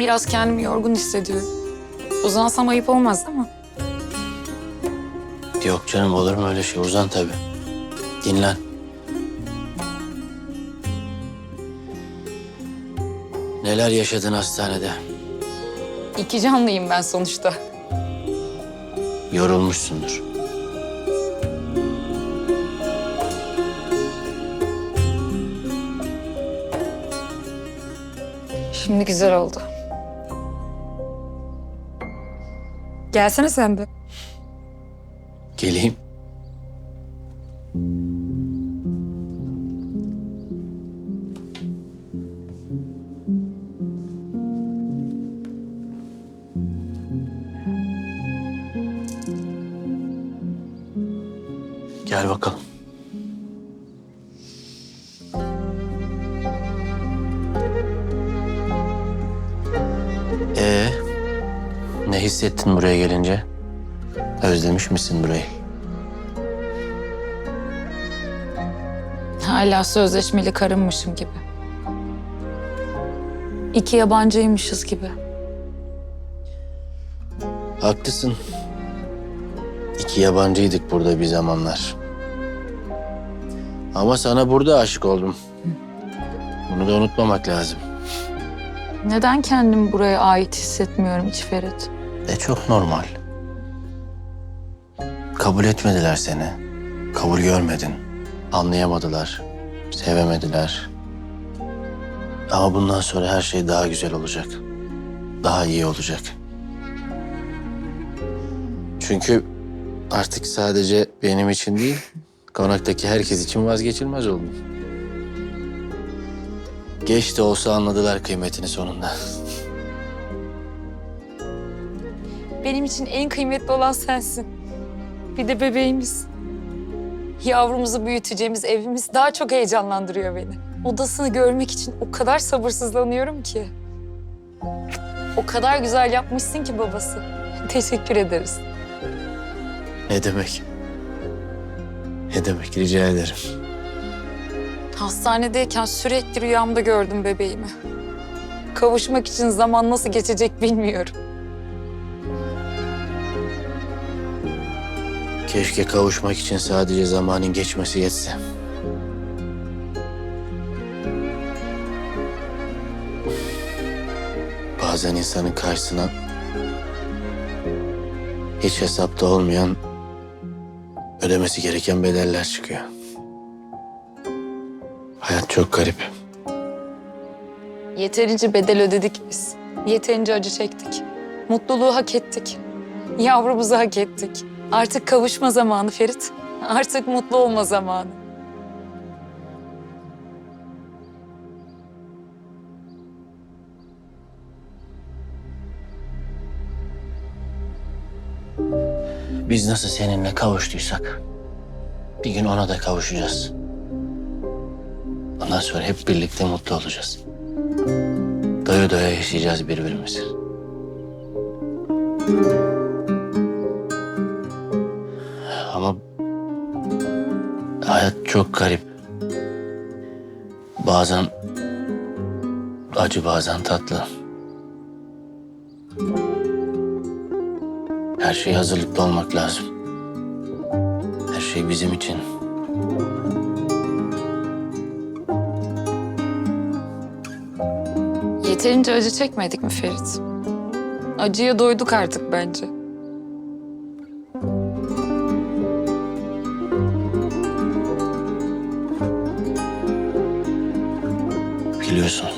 Biraz kendimi yorgun hissediyorum. Uzansam ayıp olmaz değil mi? Yok canım olur mu öyle şey? Uzan tabii. Dinlen. Neler yaşadın hastanede? İki canlıyım ben sonuçta. Yorulmuşsundur. Şimdi güzel oldu. Gelsene sen de. Geleyim. Gel bakalım. Hissettin buraya gelince? Özlemiş misin burayı? Hala sözleşmeli karınmışım gibi. İki yabancıymışız gibi. Haklısın. İki yabancıydık burada bir zamanlar. Ama sana burada aşık oldum. Bunu da unutmamak lazım. Neden kendimi buraya ait hissetmiyorum hiç Ferit? E çok normal. Kabul etmediler seni. Kabul görmedin. Anlayamadılar. Sevemediler. Ama bundan sonra her şey daha güzel olacak. Daha iyi olacak. Çünkü artık sadece benim için değil, konaktaki herkes için vazgeçilmez oldum. Geç de olsa anladılar kıymetini sonunda. Benim için en kıymetli olan sensin. Bir de bebeğimiz. Yavrumuzu büyüteceğimiz evimiz daha çok heyecanlandırıyor beni. Odasını görmek için o kadar sabırsızlanıyorum ki. O kadar güzel yapmışsın ki babası. Teşekkür ederiz. Ne demek? Ne demek rica ederim. Hastanedeyken sürekli rüyamda gördüm bebeğimi. Kavuşmak için zaman nasıl geçecek bilmiyorum. Keşke kavuşmak için sadece zamanın geçmesi yetse. Bazen insanın karşısına hiç hesapta olmayan ödemesi gereken bedeller çıkıyor. Hayat çok garip. Yeterince bedel ödedik biz. Yeterince acı çektik. Mutluluğu hak ettik. Yavrumuzu hak ettik. Artık kavuşma zamanı Ferit. Artık mutlu olma zamanı. Biz nasıl seninle kavuştuysak bir gün ona da kavuşacağız. Ondan sonra hep birlikte mutlu olacağız. Doya doya yaşayacağız birbirimizi. Çok garip. Bazen acı bazen tatlı. Her şeye hazırlıklı olmak lazım. Her şey bizim için. Yeterince acı çekmedik mi Ferit? Acıya doyduk artık bence. biliyorsun.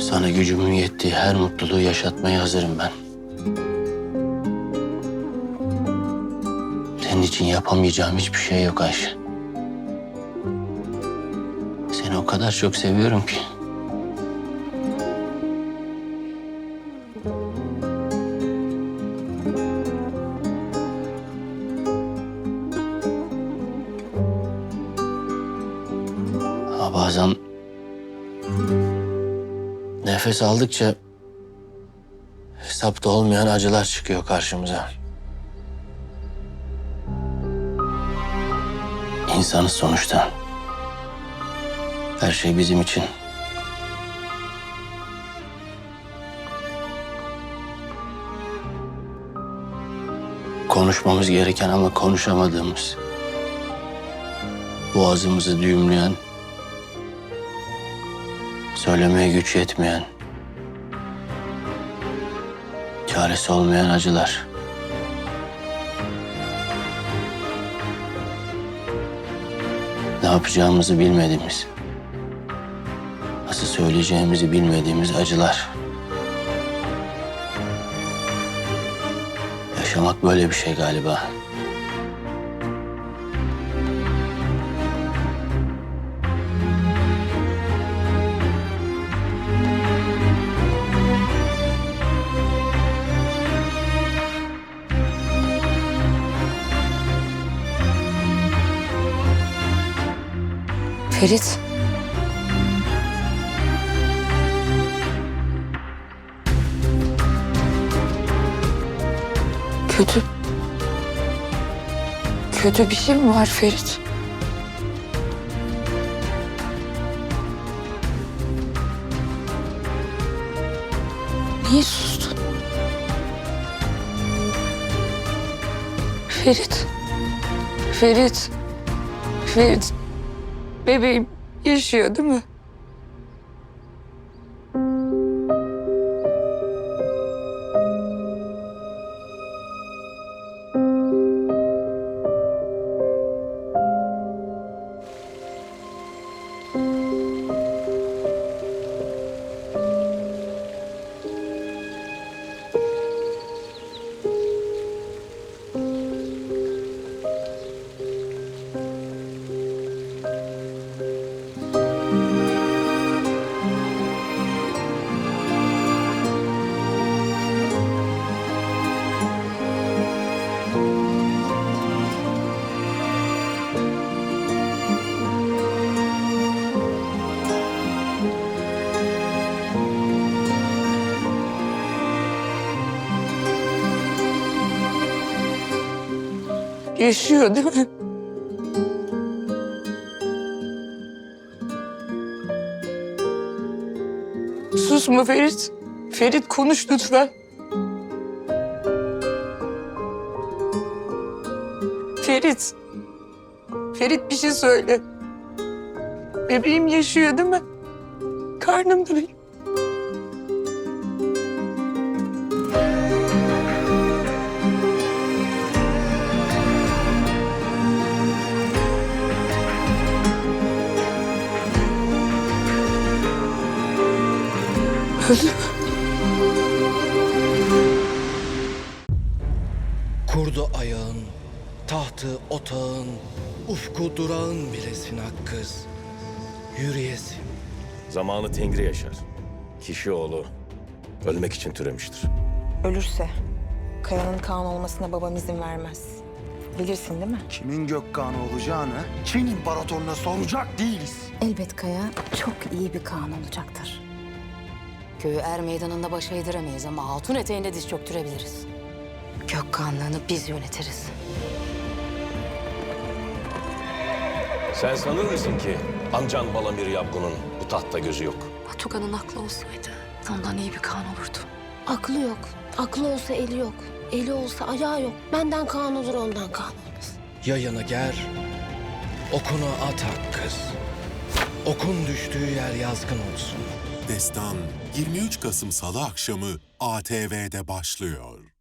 Sana gücümün yettiği her mutluluğu yaşatmaya hazırım ben. Senin için yapamayacağım hiçbir şey yok Ayşe. Seni o kadar çok seviyorum ki. Nefes aldıkça hesapta olmayan acılar çıkıyor karşımıza. İnsanız sonuçta. Her şey bizim için. Konuşmamız gereken ama konuşamadığımız. Boğazımızı düğümleyen, söylemeye güç yetmeyen, çaresi olmayan acılar. Ne yapacağımızı bilmediğimiz, nasıl söyleyeceğimizi bilmediğimiz acılar. Yaşamak böyle bir şey galiba. Ferit. Kötü... Kötü bir şey mi var Ferit? Niye sustun? Ferit. Ferit. Ferit. Bebeğim yaşıyor değil mi? Yaşıyor değil mi? Susma Ferit. Ferit konuş lütfen. Ferit. Ferit bir şey söyle. Bebeğim yaşıyor değil mi? Karnımda benim. Kurdu ayağın, tahtı otağın, ufku durağın bilesin ak kız. Yürüyesin. Zamanı Tengri yaşar. Kişi oğlu ölmek için türemiştir. Ölürse Kaya'nın Kaan olmasına babam izin vermez. Bilirsin değil mi? Kimin Gökkan'ı olacağını Çin İmparatorluğuna soracak değiliz. Elbet Kaya çok iyi bir Kaan olacaktır. Köyü er meydanında başa yediremeyiz ama hatun eteğinde diz çöktürebiliriz. Gökkanlığını biz yönetiriz. Sen sanır mısın ki amcan Balamir Yapgun'un bu tahtta gözü yok? Batukan'ın aklı olsaydı ondan iyi bir Kaan olurdu. Aklı yok. Aklı olsa eli yok. Eli olsa ayağı yok. Benden Kaan olur ondan Kaan olmaz. Yayını ger, okunu at kız. Okun düştüğü yer yazgın olsun. Destan 23 Kasım Salı akşamı ATV'de başlıyor.